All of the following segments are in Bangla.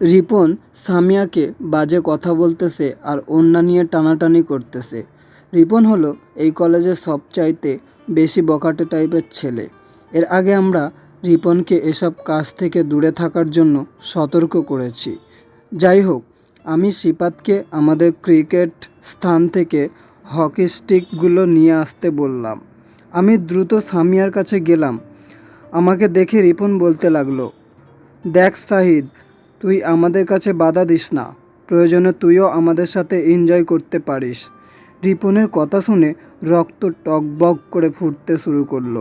রিপন সামিয়াকে বাজে কথা বলতেছে আর ওড়না নিয়ে টানাটানি করতেছে। রিপন হলো এই কলেজের সবচাইতে বেশি বকাটে টাইপের ছেলে। এর আগে আমরা রিপনকে এসব কাজ থেকে দূরে থাকার জন্য সতর্ক করেছি। যাই হোক, আমি সিপাতকে আমাদের ক্রিকেট স্থান থেকে হকি স্টিকগুলো নিয়ে আসতে বললাম। আমি দ্রুত সামিয়ার কাছে গেলাম। আমাকে দেখে রিপন বলতে লাগল, দেখ সাহিদ তুই আমাদের কাছে বাধা দিস না। প্রয়োজনে তুইও আমাদের সাথে এনজয় করতে পারিস। রিপনের কথা শুনে রক্ত টকবক করে ফুটতে শুরু করল।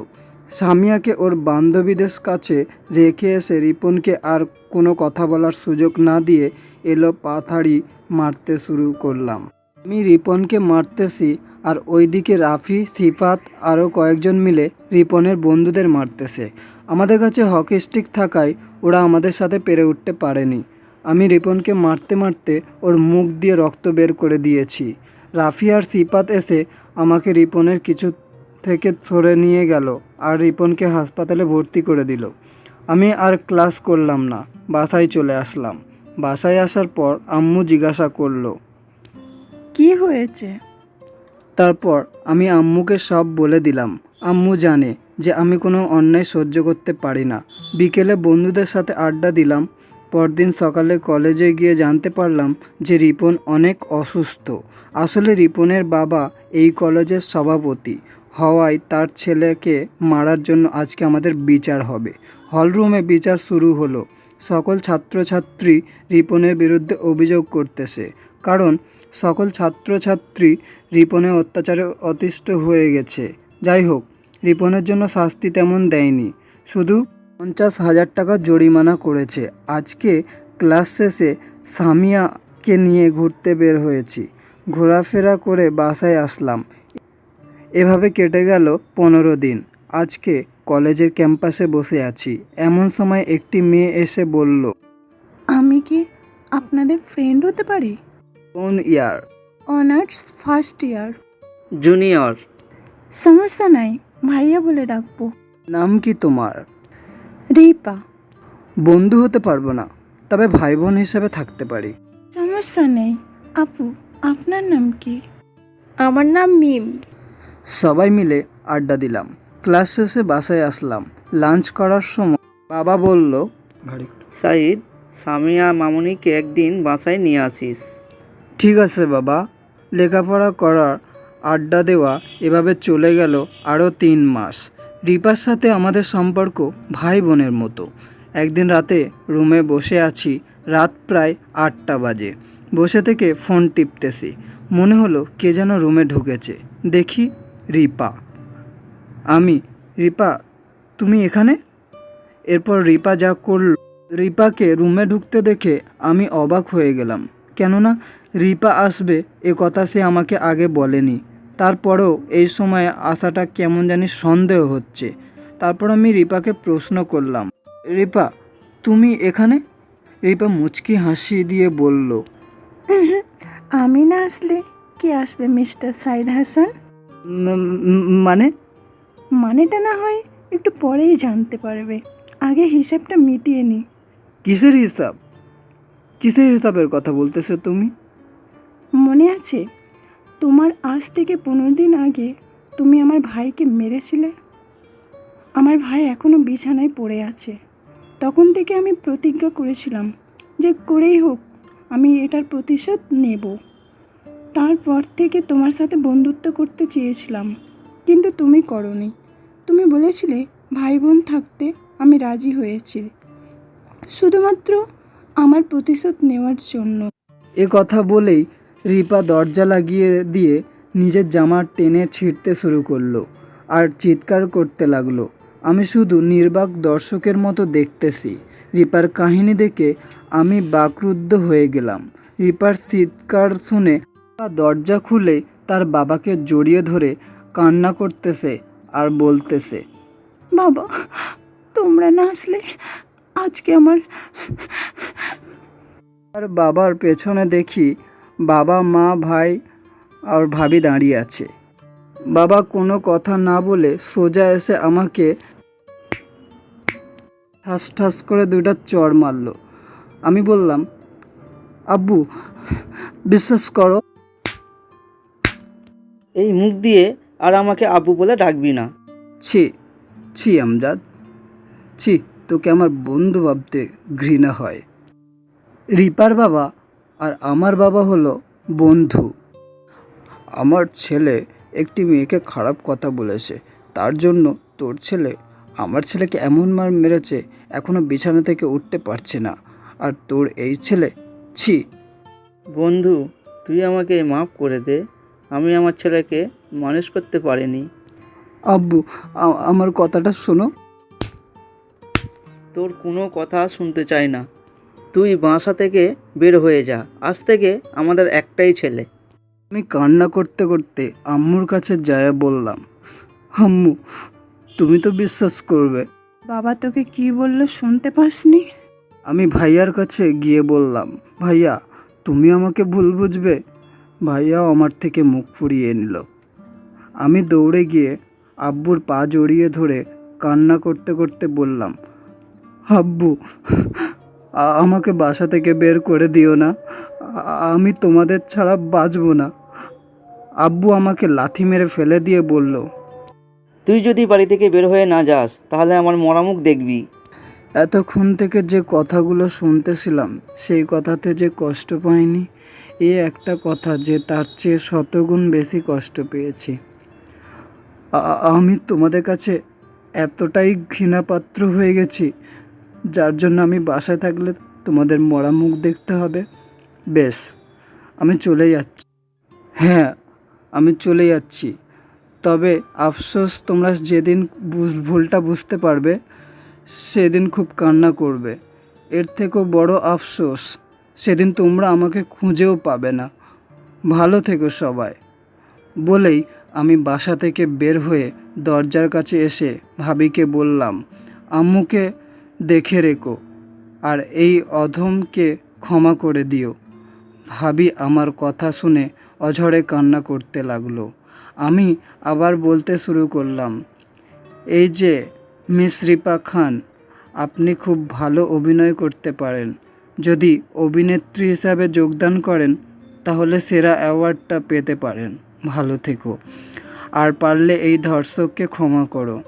সামিয়াকে ওর বান্ধবীদের কাছে রেখে এসে রিপনকে আর কোনো কথা বলার সুযোগ না দিয়ে এলো পাথাড়ি মারতে শুরু করলাম। আমি রিপনকে মারতেছি আর ওইদিকে রাফি, সিফাত আরও কয়েকজন মিলে রিপনের বন্ধুদের মারতেছে। আমাদের কাছে হকি স্টিক থাকায় ওরা আমাদের সাথে পেরে উঠতে পারেনি। আমি রিপনকে মারতে মারতে ওর মুখ দিয়ে রক্ত বের করে দিয়েছি। রাফি আর সিপাত এসে আমাকে রিপনের কিছু থেকে সরে নিয়ে গেল আর রিপনকে হাসপাতালে ভর্তি করে দিল। আমি আর ক্লাস করলাম না বাসায় চলে আসলাম। বাসায় আসার পর আম্মু জিজ্ঞাসা করল কি হয়েছে? তারপর আমি আম্মুকে সব বলে দিলাম। আম্মু জানে যে আমি কোনো অন্যায় সহ্য করতে পারি না। বিকেলে বন্ধুদের সাথে আড্ডা দিলাম। পরদিন সকালে কলেজে গিয়ে জানতে পারলাম যে রিপন অনেক অসুস্থ। আসলে রিপনের বাবা এই কলেজের সভাপতি। হওয়ায় তার ছেলেকে মারার জন্য আজকে আমাদের বিচার হবে। হলরুমে বিচার শুরু হলো। সকল ছাত্রছাত্রী রিপনের বিরুদ্ধে অভিযোগ করতেছে। কারণ সকল ছাত্রছাত্রী রিপনের অত্যাচারে অতিষ্ঠ হয়ে গেছে। যাই হোক রিপনের জন্য শাস্তি তেমন দেয়নি। শুধু পঞ্চাশ হাজার টাকা জরিমানা করেছে। আজকে ক্লাস শেষে সামিয়াকে নিয়ে ঘুরতে বের হয়েছি। ঘোরাফেরা করে বাসায় আসলাম। এভাবে কেটে গেল পনেরো দিন। আজকে কলেজের ক্যাম্পাসে বসে আছি। এমন সময় একটি মেয়ে এসে বলল আমি কি আপনাদের ফ্রেন্ড হতে পারি? কোন year? Honours first year. Junior. সমস্যা নাই। ভাইয়া বলে ডাকবো। নাম কি তোমার? রিপা। বন্ধু হতে পারব না তবে ভাই বোন হিসেবে থাকতে পারি। সমস্যা নেই। আপু আপনার নাম কি? আমার নাম মিম। সবাই মিলে আড্ডা দিলাম। ক্লাস শেষে বাসায় আসলাম। লাঞ্চ করার সময় বাবা বলল সাইদ সামিয়া মামুনিকে একদিন বাসায় নিয়ে আসিস। ঠিক আছে বাবা। লেখাপড়া করার আড্ডা দেওয়া, এভাবে চলে গেল আরও তিন মাস। রিপার সাথে আমাদের সম্পর্ক ভাই বোনের মতো। একদিন রাতে রুমে বসে আছি, রাত প্রায় আটটা বাজে। বসে থেকে ফোন টিপতেছি। মনে হলো কে যেন রুমে ঢুকেছে। দেখি রিপা। আমি, রিপা, তুমি এখানে? এরপর রিপা যা করল, রিপাকে রুমে ঢুকতে দেখে আমি অবাক হয়ে গেলাম। কেননা রিপা আসবে এ কথা সে আমাকে আগে বলেনি। তারপরেও এই সময় আসাটা কেমন জানি সন্দেহ হচ্ছে। তারপর আমি রিপাকে প্রশ্ন করলাম রিপা তুমি এখানে? রিপা মুচকি হাসি দিয়ে বলল আমি না আসলে কে আসবে মিস্টার সাইদ হাসান? "উম, উম, মানে? মানেটা না হয় একটু পরেই জানতে পারবে। আগে হিসেবটা মিটিয়ে নি। কিসের হিসাব? কিসের হিসাবের কথা বলতেছো তুমি? মনে আছে? তোমার আজ থেকে পনেরো দিন আগে তুমি আমার ভাইকে মেরেছিলে। আমার ভাই এখনও বিছানায় পড়ে আছে। তখন থেকে আমি প্রতিজ্ঞা করেছিলাম যে করেই হোক, আমি এটার প্রতিশোধ নেব। তারপর থেকে তোমার সাথে বন্ধুত্ব করতে চেয়েছিলাম, কিন্তু তুমি করনি। তুমি বলেছিলে ভাই বোন থাকতে আমি রাজি হয়েছি। শুধুমাত্র আমার প্রতিশোধ নেওয়ার জন্য। এ কথা বলেই রিপা দরজা লাগিয়ে দিয়ে নিজের জামা টেনে ছিঁড়তে শুরু করল আর চিৎকার করতে লাগল। আমি শুধু নির্বাক দর্শকের মতো দেখতেছি। রিপার কাহিনী দেখে আমি বাকরুদ্ধ হয়ে গেলাম। রিপার চিৎকার শুনে দরজা খুলে তার বাবাকে জড়িয়ে ধরে কান্না করতেছে আর বলতেছে, বাবা, তোমরা না আসলে আজকে আমার আর বাবার পেছনে দেখি বাবা, মা, ভাই আর ভাবি দাঁড়িয়ে আছে। বাবা কোনো কথা না বলে সোজা এসে আমাকে ঠাস ঠাস করে দুইটা চর মারলো। আমি বললাম, আব্বু, বিশ্বাস করো, এই মুখ দিয়ে আর আমাকে আব্বু বলে ডাকবি না। ছি ছি আমজাদ, ছি, তোকে আমার বন্ধু ভাবতে ঘৃণা হয়। রিপার বাবা আর আমার বাবা হলো বন্ধু। আমার ছেলে একটি মেয়েকে খারাপ কথা বলেছে। তার জন্য তোর ছেলে আমার ছেলেকে এমন মার মেরেছে এখনও বিছানা থেকে উঠতে পারছে না। আর তোর এই ছেলে ছি। বন্ধু তুই আমাকে মাফ করে দে। আমি আমার ছেলেকে মানুষ করতে পারিনি। আব্বু আমার কথাটা শোনো। তোর কোনো কথা শুনতে চাই না। তুই বাসা থেকে বের হয়ে যা। আজ থেকে আমাদের একটাই ছেলে। আমি কান্না করতে করতে আম্মুর কাছে যায় বললাম আম্মু তুমি তো বিশ্বাস করবে। বাবা তোকে কি বলল শুনতে পাসনি? আমি ভাইয়ার কাছে গিয়ে বললাম ভাইয়া তুমি আমাকে ভুল বুঝবে। ভাইয়াও আমার থেকে মুখ ফুরিয়ে নিল। আমি দৌড়ে গিয়ে আব্বুর পা জড়িয়ে ধরে কান্না করতে করতে বললাম আব্বু আমাকে বাসা থেকে বের করে দিও না। আমি তোমাদের ছাড়া বাঁচবো না। আব্বু আমাকে লাথি মেরে ফেলে দিয়ে বলল তুই যদি বাড়ি থেকে বের হয়ে না যাস তাহলে আমার মরামুখ দেখবি। এতক্ষণ থেকে যে কথাগুলো শুনতেছিলাম সেই কথাতে যে কষ্ট পাইনি এ একটা কথা যে তার চেয়ে শতগুণ বেশি কষ্ট পেয়েছি। আমি তোমাদের কাছে এতটাই ঘৃণাপাত্র হয়ে গেছি যার জন্য আমি বাসায় থাকলে তোমাদের মরা মুখ দেখতে হবে। বেশ, আমি চলে যাচ্ছি। হ্যাঁ আমি চলে যাচ্ছি। তবে আফসোস, তোমরা যেদিন ভুলটা বুঝতে পারবে, সেদিন খুব কান্না করবে। এর থেকেও বড় আফসোস, সেদিন তোমরা আমাকে খুঁজেও পাবে না। ভালো থেকো সবাই। বলেই আমি বাসা থেকে বের হয়ে দরজার কাছে এসে ভাবিকে বললাম, আম্মুকে দেখে রেখো, আর এই অধমকে ক্ষমা করে দিও। ভাবি আমার কথা শুনে অঝরে কান্না করতে লাগল। আমি আবার বলতে শুরু করলাম, এই যে, মিস রিপা খান, আপনি খুব ভালো অভিনয় করতে পারেন। যদি অভিনেত্রী হিসাবে যোগদান করেন, তাহলে সেরা অ্যাওয়ার্ডটা পেতে পারেন। ভালো থেকো। আর পারলে এই ধর্ষককে ক্ষমা করো।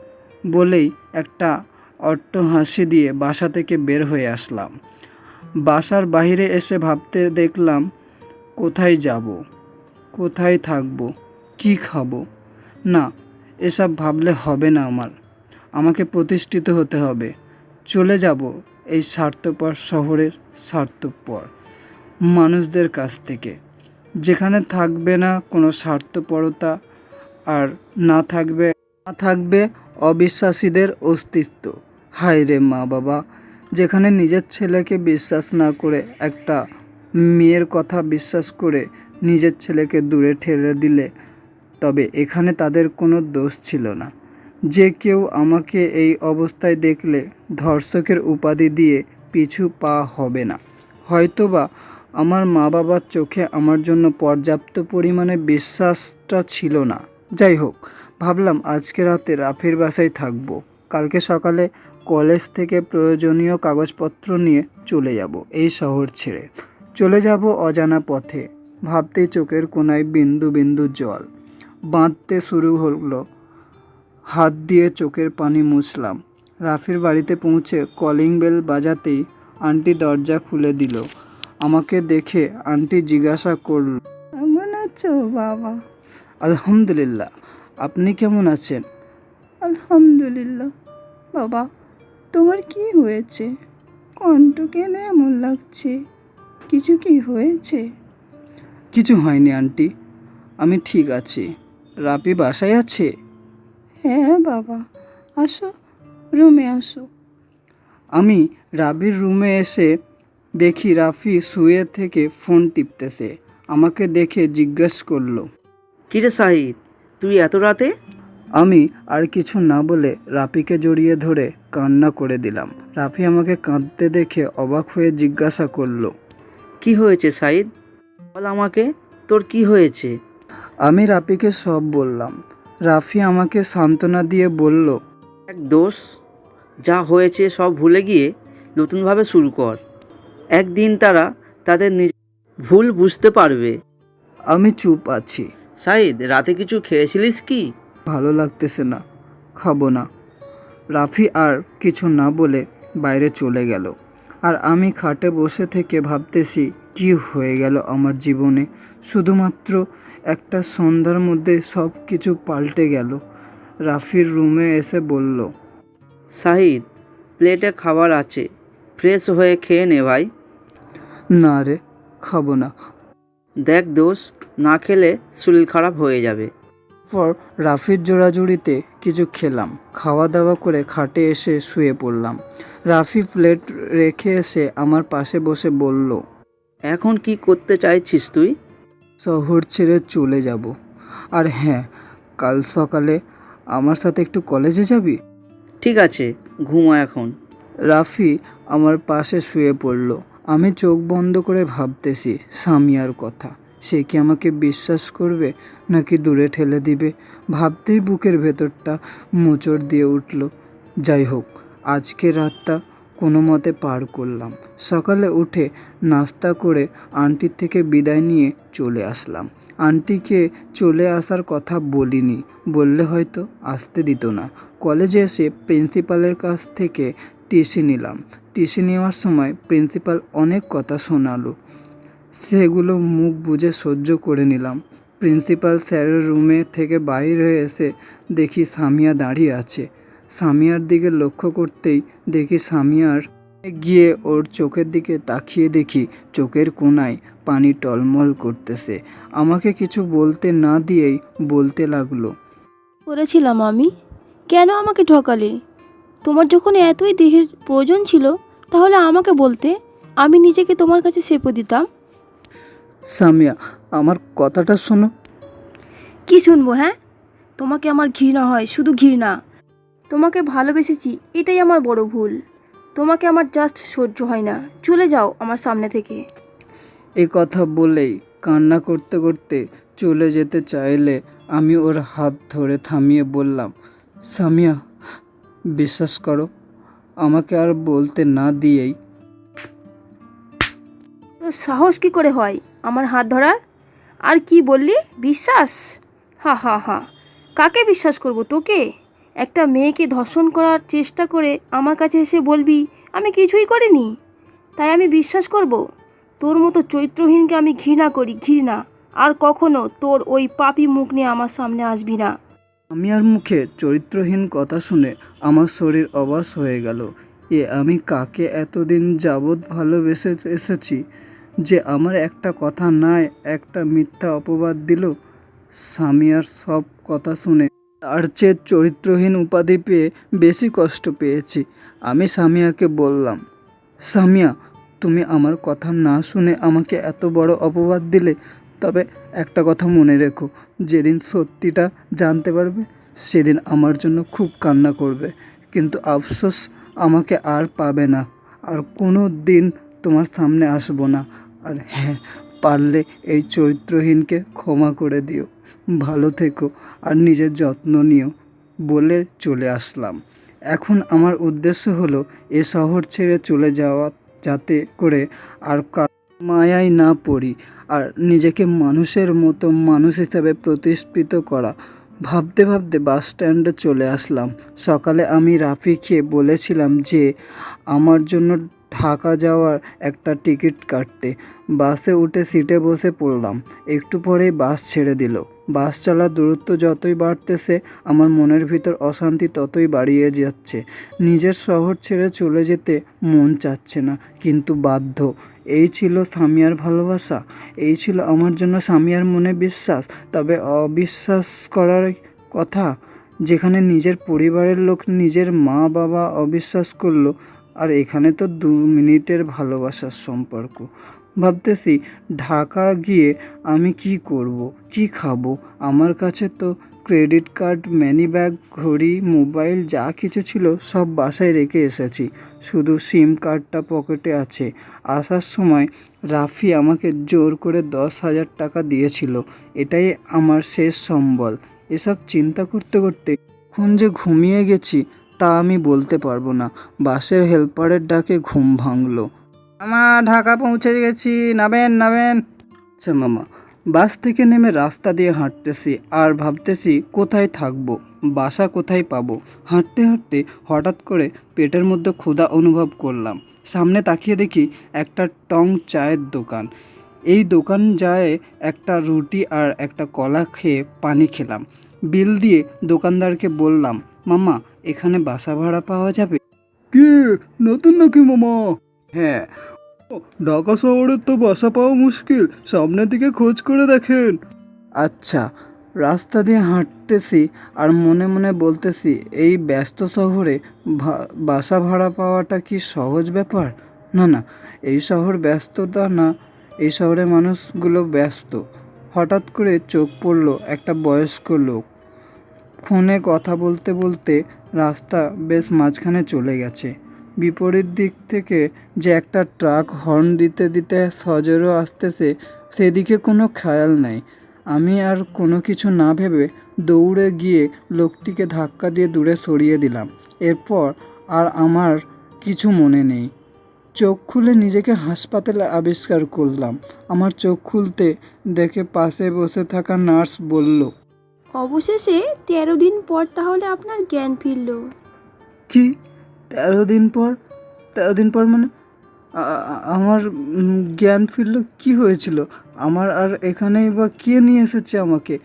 বলেই একটা অট্ট হাসি দিয়ে বাসা থেকে বের হয়ে আসলাম। বাসার বাইরে এসে ভাবতে দেখলাম, কোথায় যাব? কোথায় থাকব? কি খাব? না, এসব ভাবলে হবে না আমার। আমাকে প্রতিষ্ঠিত হতে হবে। চলে যাব এই স্বার্থপর শহরের স্বার্থপর মানুষদের কাছ থেকে। যেখানে থাকবে না কোনো স্বার্থপরতা আর না থাকবে না থাকবে অবিশ্বাসীদের অস্তিত্ব। হায় রে মা বাবা, যেখানে নিজের ছেলেকে বিশ্বাস না করে, একটা মেয়ের কথা বিশ্বাস করে নিজের ছেলেকে দূরে ঠেলে দিলে, তবে এখানে তাদের কোনো দোষ ছিল না। যে কেউ আমাকে এই অবস্থায় দেখলে ধর্ষকের উপাধি দিয়ে পিছু পা হবে না। হয়তোবা আমার মা বাবার চোখে আমার জন্য পর্যাপ্ত পরিমাণে বিশ্বাসটা ছিল না। যাই হোক, ভাবলাম আজকে রাতে রাফির বাসায় থাকব। কালকে সকালে কলেজ থেকে প্রয়োজনীয় কাগজপত্র নিয়ে চলে যাব এই শহর ছেড়ে। চলে যাব অজানা পথে। ভাবতেই চোখের কোনায় বিন্দু বিন্দু জল। বাঁধতে শুরু হলো। হাত দিয়ে চোখের পানি মুছলাম। রাফির বাড়িতে পৌঁছে কলিং বেল বাজাতেই আন্টি দরজা খুলে দিল। আমাকে দেখে আন্টি জিজ্ঞাসা করল, কেমন আছো বাবা? আলহামদুলিল্লাহ। আপনি কেমন আছেন? আলহামদুলিল্লাহ বাবা। তোমার কি হয়েছে? কণ্ঠ কেন এমন লাগছে? কিছু কি হয়েছে? কিছু হয়নি আন্টি। আমি ঠিক আছি। রাপি বাসায় আছে? হ্যাঁ বাবা। আসো রুমে আসো। আমি রাবির রুমে এসে দেখি রাফি শুয়ে থেকে ফোন টিপতেছে। আমাকে দেখে জিজ্ঞেস করল কিরে সাহিদ তুই এত রাতে আমি আর কিছু না বলে রাফিকে জড়িয়ে ধরে কান্না করে দিলাম। রাফি আমাকে কাঁদতে দেখে অবাক হয়ে জিজ্ঞাসা করল কি হয়েছে সাহিদ বল আমাকে তোর কি হয়েছে? আমি রাফিকে সব বললাম। রাফি আমাকে সান্ত্বনা দিয়ে বলল এক দোষ যা হয়েছে সব ভুলে গিয়ে নতুনভাবে শুরু কর। একদিন তারা তাদের নিজ ভুল বুঝতে পারবে। আমি চুপ আছি। সাইদ রাতে কিছু খেয়েছিলিস কি? ভালো লাগতেছে না, খাব না। রাফি আর কিছু না বলে বাইরে চলে গেল। আর আমি খাটে বসে থেকে ভাবতেছি, কি হয়ে গেল আমার জীবনে? শুধুমাত্র একটা সন্ধ্যার মধ্যে সব কিছু পাল্টে গেল। রাফির রুমে এসে বলল, সাহিদ, প্লেটে খাবার আছে। ফ্রেশ হয়ে খেয়ে নে ভাই। না রে, খাব না। দেখ দোষ না খেলে শরীর খারাপ হয়ে যাবে। পর রাফির জোড়াজুড়িতে কিছু খেলাম খাওয়া দাওয়া করে খাটে এসে শুয়ে পড়লাম। রাফি প্লেট রেখে এসে আমার পাশে বসে বলল এখন কি করতে চাইছিস তুই? শহর ছেড়ে চলে যাব। আর হ্যাঁ কাল সকালে আমার সাথে একটু কলেজে যাবি? ঠিক আছে ঘুমা এখন। রাফি আমার পাশে শুয়ে পড়ল। আমি চোখ বন্ধ করে ভাবতেছি সামিয়ার কথা। সে কি আমাকে বিশ্বাস করবে, নাকি দূরে ঠেলে দিবে? ভাবতেই বুকের ভেতরটা মোচড় দিয়ে উঠল। যাই হোক, আজকে রাতটা কোনো মতে পার করলাম। সকালে উঠে নাস্তা করে আন্টির থেকে বিদায় নিয়ে চলে আসলাম। আন্টিকে চলে আসার কথা বলিনি, বললে হয়তো আসতে দিত না। কলেজে এসে প্রিন্সিপালের কাছ থেকে টিসি নিলাম। টিসি নেওয়ার সময় প্রিন্সিপাল অনেক কথা শোনালো। সেগুলো মুখ বুজে সহ্য করে নিলাম। প্রিন্সিপাল স্যারের রুমে থেকে বাইরে এসে দেখি সামিয়া দাঁড়িয়ে আছে। সামিয়ার দিকে লক্ষ্য করতেই দেখি সামিয়ার গিয়ে ওর চোখের দিকে তাকিয়ে দেখি, চোখের কোনায় পানি টলমল করতেছে। আমাকে কিছু বলতে না দিয়েই বলতে লাগল। করেছিলাম আমি? কেন আমাকে ঠকালে? তোমার যখন এতই দেহের প্রয়োজন ছিল, তাহলে আমাকে বলতে? আমি নিজেকে তোমার কাছে সেপে দিতাম। সামিয়া আমার কথাটা শোনো। কি শুনব হ্যাঁ? তোমাকে আমার ঘৃণা হয় শুধু ঘৃণা। তোমাকে ভালোবেসেছি এটাই আমার বড় ভুল। তোমাকে আমার জাস্ট সহ্য হয় না। চলে যাও আমার সামনে থেকে। এ কথা বলেই কান্না করতে করতে চলে যেতে চাইলে আমি ওর হাত ধরে থামিয়ে বললাম সামিয়া বিশ্বাস করো আমাকে আর বলতে না দিয়েই তো সাহস কি করে হয়? আমার হাত ধরার? আর কি বললি? বিশ্বাস? হা হা হা। কাকে বিশ্বাস করব তোকে? একটা মেয়েকে ধর্ষণ করার চেষ্টা করে আমার কাছে এসে বলবি, আমি কিছুই করিনি। তাই আমি বিশ্বাস করব? তোর মতো চরিত্রহীনকে আমি ঘৃণা করি, ঘৃণা। আর কখনো তোর ওই পাপি মুখ নিয়ে আমার সামনে আসবি না। আমি আর মুখে চরিত্রহীন কথা শুনে আমার শরীর অবাস হয়ে গেল। এ আমি কাকে এতদিন যাবৎ ভালোবেসে এসেছি? যে আমার একটা কথা নাই, একটা মিথ্যা অপবাদ দিল। সামিয়ার সব কথা শুনে তার চেয়ে চরিত্রহীন উপাধি পেয়ে বেশি কষ্ট পেয়েছি, আমি সামিয়াকে বললাম। সামিয়া, তুমি আমার কথা না শুনে আমাকে এত বড় অপবাদ দিলে, তবে একটা কথা মনে রেখো, যেদিন সত্যিটা জানতে পারবে, সেদিন আমার জন্য খুব কান্না করবে। কিন্তু আফসোস আমাকে আর পাবে না, আর কোনো দিন তোমার সামনে আসব না। আর হ্যাঁ পারলে এই চরিত্রহীনকে ক্ষমা করে দিও। ভালো থেকো আর নিজের যত্ন নিও বলে চলে আসলাম। এখন আমার উদ্দেশ্য হলো এ শহর ছেড়ে চলে যাওয়া, যাতে করে আর মায়ায় না পড়ি আর নিজেকে মানুষের মতো মানুষ হিসাবে প্রতিষ্ঠিত করা। ভাবতে ভাবতে বাস স্ট্যান্ডে চলে আসলাম। সকালে আমি রাফিকে বলেছিলাম যে, আমার জন্য ঢাকা যাওয়ার একটা টিকিট কাটতে। বাসে উঠে সিটে বসে পড়লাম। একটু পরেই বাস ছেড়ে দিল। বাস চালার দূরত্ব যতই বাড়তেছে, আমার মনের ভিতর অশান্তি ততই বাড়িয়ে যাচ্ছে। নিজের শহর ছেড়ে চলে যেতে মন চাচ্ছে না, কিন্তু বাধ্য। এই ছিল সামিয়ার ভালোবাসা। এই ছিল আমার জন্য সামিয়ার মনে বিশ্বাস। তবে অবিশ্বাস করার কথা, যেখানে নিজের পরিবারের লোক নিজের মা বাবা অবিশ্বাস করল আর এখানে তো দু মিনিটের ভালোবাসার সম্পর্ক। ভাবতেছি, ঢাকা গিয়ে আমি কি করব, কি খাব? আমার কাছে তো ক্রেডিট কার্ড ম্যানি ব্যাগ, ঘড়ি, মোবাইল, যা কিছু ছিল সব বাসায় রেখে এসেছি। শুধু সিম কার্ডটা পকেটে আছে। আসার সময় রাফি আমাকে জোর করে দশ হাজার টাকা দিয়েছিল। এটাই আমার শেষ সম্বল। এসব চিন্তা করতে করতে কখন যে ঘুমিয়ে গেছি তা আমি বলতে পারব না। বাসের হেল্পারের ডাকে ঘুম ভাঙলো। মামা, ঢাকা পৌঁছে গেছি। নাবেন নাবেন আচ্ছা মামা, বাস থেকে নেমে রাস্তা দিয়ে হাঁটতেছি আর ভাবতেছি কোথায় থাকব, বাসা কোথায় পাবো। হাঁটতে হাঁটতে হঠাৎ করে পেটের মধ্যে ক্ষুধা অনুভব করলাম। সামনে তাকিয়ে দেখি একটা টং চায়ের দোকান। এই দোকান যায় একটা রুটি আর একটা কলা খেয়ে পানি খেলাম। বিল দিয়ে দোকানদারকে বললাম, মামা এখানে বাসা ভাড়া পাওয়া যাবে? কি? নতুন নাকি মামা? হ্যাঁ। ঢাকা শহরের তো বাসা পাওয়া মুশকিল। সামনের দিকে খোঁজ করে দেখেন। আচ্ছা রাস্তা দিয়ে হাঁটতেছি আর মনে মনে বলতেছি এই ব্যস্ত শহরে বাসা ভাড়া পাওয়াটা কি সহজ ব্যাপার? না না এই শহর ব্যস্ততা না এই শহরে মানুষগুলো ব্যস্ত। হঠাৎ করে চোখ পড়ল একটা বয়স্ক লোক। ফোনে কথা বলতে বলতে রাস্তা বেশ মাঝখানে চলে গেছে। বিপরীত দিক থেকে যে একটা ট্রাক হর্ন দিতে দিতে সজোরও আসতেছে, সেদিকে কোনো খেয়াল নেই। আমি আর কোনো কিছু না ভেবে দৌড়ে গিয়ে লোকটিকে ধাক্কা দিয়ে দূরে সরিয়ে দিলাম। এরপর আর আমার কিছু মনে নেই। চোখ খুলে নিজেকে হাসপাতালে আবিষ্কার করলাম। আমার চোখ খুলতে দেখে পাশে বসে থাকা নার্স বলল অবশেষে তেরো দিন পর তাহলে আপনার জ্ঞান ফিরল। কি? তেরো দিন পর? তেরো দিন পর মানে? আমার জ্ঞান ফিরল? কি হয়েছিল? আমার আর এখানেই বা কে নিয়ে এসেছে আমাকে?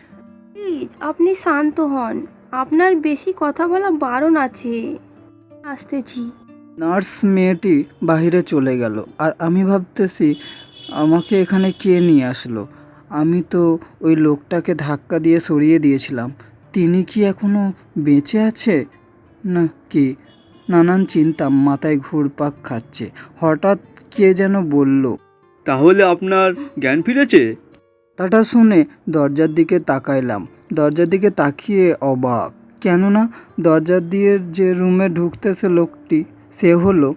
প্লিজ আপনি শান্ত হন। আপনার বেশি কথা বলা বারণ আছে। আসতেছি। নার্স মেয়েটি বাইরে চলে গেল। আর আমি ভাবতেছি আমাকে এখানে কে নিয়ে আসলো? আমি তো ওই লোকটাকে ধাক্কা দিয়ে সরিয়ে দিয়েছিলাম। তিনি কি এখনও বেঁচে আছে? না কি? নানান চিন্তা মাথায় ঘুরপাক খাচ্ছে। হঠাৎ কে যেন বলল তাহলে আপনার জ্ঞান ফিরেছে? তাটা শুনে দরজার দিকে তাকাইলাম। দরজার দিকে তাকিয়ে অবাক। কেননা দরজা দিয়ে যে রুমে ঢুকতেছে লোকটি সে হলো